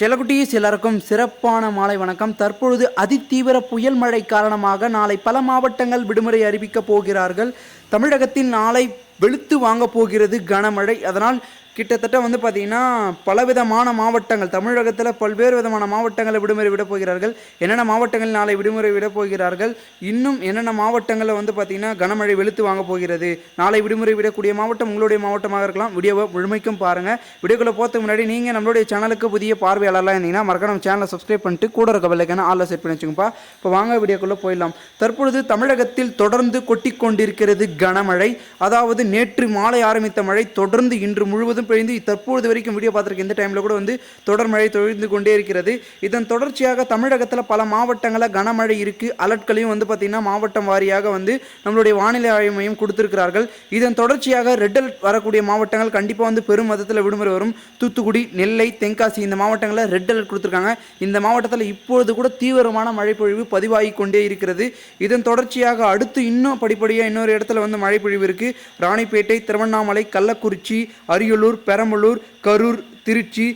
செல்லக்குட்டீஸ் எல்லாருக்கும் சிறப்பான மாலை வணக்கம். தற்பொழுது அதிதீவிர புயல் மழை காரணமாக நாளை பல மாவட்டங்கள் விடுமுறை அறிவிக்கப் போகிறார்கள். தமிழகத்தில் நாளை வெளுத்து வாங்கப் போகிறது கனமழை. அதனால் கிட்டத்தட்ட வந்து பார்த்திங்கன்னா பலவிதமான மாவட்டங்கள் தமிழகத்தில் பல்வேறு விதமான மாவட்டங்களை விடுமுறை விட போகிறார்கள். என்னென்ன மாவட்டங்கள் நாளை விடுமுறை விட போகிறார்கள்? இன்னும் என்னென்ன மாவட்டங்களில் வந்து பார்த்திங்கன்னா கனமழை வெளுத்து வாங்க போகிறது? நாளை விடுமுறை விடக்கூடிய மாவட்டம் உங்களுடைய மாவட்டமாக இருக்கலாம். வீடியோவை முழுமைக்கும் பாருங்கள் வீடியோக்குள்ளே போகிறதுக்கு முன்னாடி நீங்கள் நம்மளுடைய சேனலுக்கு புதிய பார்வையாளர்லாம் இருந்தீங்கன்னா மறக்க நம்ம சேனலை சப்ஸ்கிரைப் பண்ணிட்டு கூட இருக்க பெல்லைக்கான ஆளில் செட் பண்ணி வச்சுக்கோப்பா இப்போ வாங்க வீடியோக்குள்ளே போயிடலாம். தற்பொழுது தமிழகத்தில் தொடர்ந்து கொட்டி கொண்டிருக்கிறது கனமழை. அதாவது நேற்று மாலை ஆரம்பித்த மழை தொடர்ந்து இன்று முழுவதும் பெய்து தற்பொழுது வரைக்கும் வீடியோ பார்த்துருக்க இந்த டைமில் கூட வந்து தொடர் மழை தொழிந்து கொண்டே இருக்கிறது. இதன் தொடர்ச்சியாக தமிழகத்தில் பல மாவட்டங்களில் கனமழை இருக்குது அலர்ட்களையும் வந்து பார்த்திங்கன்னா மாவட்டம் வாரியாக வந்து நம்மளுடைய வானிலை ஆய்வு மையம் கொடுத்துருக்கிறார்கள். இதன் தொடர்ச்சியாக ரெட் அலர்ட் வரக்கூடிய மாவட்டங்கள் கண்டிப்பாக வந்து பெரும் மதத்தில் விடுமுறை வரும். தூத்துக்குடி நெல்லை தென்காசி இந்த மாவட்டங்களில் ரெட் அலர்ட் கொடுத்துருக்காங்க. இந்த மாவட்டத்தில் இப்பொழுது கூட தீவிரமான மழைப்பொழிவு பதிவாகி கொண்டே இருக்கிறது. இதன் தொடர்ச்சியாக அடுத்து இன்னும் படிப்படியாக இன்னொரு இடத்துல வந்து மழைப்பொழிவு இருக்குது ராணிப்பேட்டை திருவண்ணாமலை கள்ளக்குறிச்சி அரியலூர் பெரம்பலூர் கரூர் திருச்சி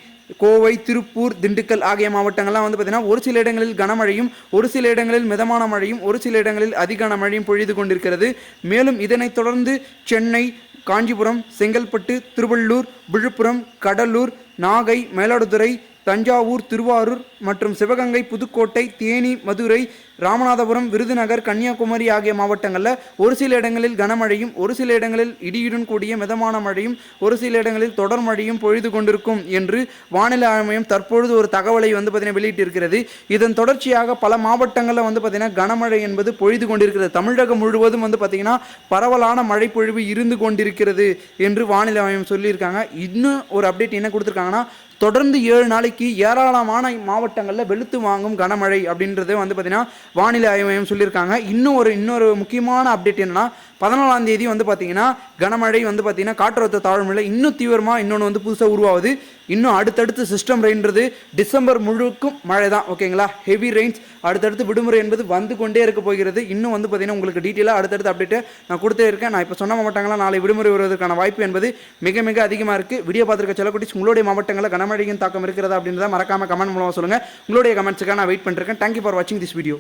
கோவை திருப்பூர் திண்டுக்கல் ஆகிய மாவட்டங்கள்லாம் வந்து பார்த்திங்கன்னா ஒரு சில இடங்களில் கனமழையும் ஒரு சில இடங்களில் மிதமான மழையும் ஒரு சில இடங்களில் அதிகான மழையும் பொழிது கொண்டிருக்கிறது. மேலும் இதனைத் தொடர்ந்து சென்னை காஞ்சிபுரம் செங்கல்பட்டு திருவள்ளூர் விழுப்புரம் கடலூர் நாகை மயிலாடுதுறை தஞ்சாவூர் திருவாரூர் மற்றும் சிவகங்கை புதுக்கோட்டை தேனி மதுரை ராமநாதபுரம் விருதுநகர் கன்னியாகுமரி ஆகிய மாவட்டங்களில் ஒரு சில இடங்களில் கனமழையும் ஒரு சில இடங்களில் இடியுடன் கூடிய மிதமான மழையும் ஒரு சில இடங்களில் தொடர் மழையும் பொழுது கொண்டிருக்கும் என்று வானிலை ஆய்வு தற்பொழுது ஒரு தகவலை வந்து பார்த்தீங்கன்னா வெளியிட்டிருக்கிறது. இதன் தொடர்ச்சியாக பல மாவட்டங்களில் வந்து பார்த்தீங்கன்னா கனமழை என்பது பொழுது கொண்டிருக்கிறது. தமிழகம் முழுவதும் வந்து பார்த்தீங்கன்னா பரவலான மழை பொழிவு இருந்து கொண்டிருக்கிறது என்று வானிலை ஆய்வு சொல்லியிருக்காங்க. இன்னும் ஒரு அப்டேட் என்ன கொடுத்துருக்காங்கன்னா தொடர்ந்து ஏழு நாளைக்கு ஏராளமான மாவட்ட மாவட்டங்களில் வெளுத்து வாங்கும் கனமழை அப்படின்றது வந்து பார்த்திங்கன்னா வானிலை ஆய்வு மையம் சொல்லியிருக்காங்க. இன்னும் ஒரு இன்னொரு முக்கியமான அப்டேட் என்னன்னா பதினாலாம் தேதி வந்து பார்த்தீங்கன்னா கனமழை வந்து பார்த்தீங்கன்னா காற்றழுத்த தாழ்வுநிலை இன்னும் தீவிரமாக இன்னொன்று வந்து புதுசாக உருவாகுது. இன்னும் அடுத்தடுத்து சிஸ்டம் ரெயின்றது டிசம்பர் முழுக்கும் மழை தான் ஓகேங்களா? ஹெவி ரெயின்ஸ் அடுத்தடுத்து விடுமுறை என்பது வந்து கொண்டே இருக்க போகிறது. இன்னும் வந்து பார்த்தீங்கன்னா உங்களுக்கு டீட்டெயிலாக அடுத்தடுத்து அப்டேட்டு நான் கொடுத்தே இருக்கேன். நான் இப்போ சொன்ன மாவட்டங்களாக நாளை விடுமுறை வருவதற்கான வாய்ப்பு என்பது மிக மிக அதிகமாக இருக்குது வீடியோ பார்த்துருக்க செல்லக்குட்டிஸ் உங்களுடைய மாவட்டங்களில் கனமழையின் தாக்கம் இருக்கிறதா அப்படின்றத மறக்காம கமெண்ட் மூலமாக சொல்லுங்கள் உங்களுடைய கமெண்ட்ஸுக்காக நான் வெயிட் பண்ணிருக்கேன் தேங்க்யூ ஃபார் வாட்சிங் திஸ் வீடியோ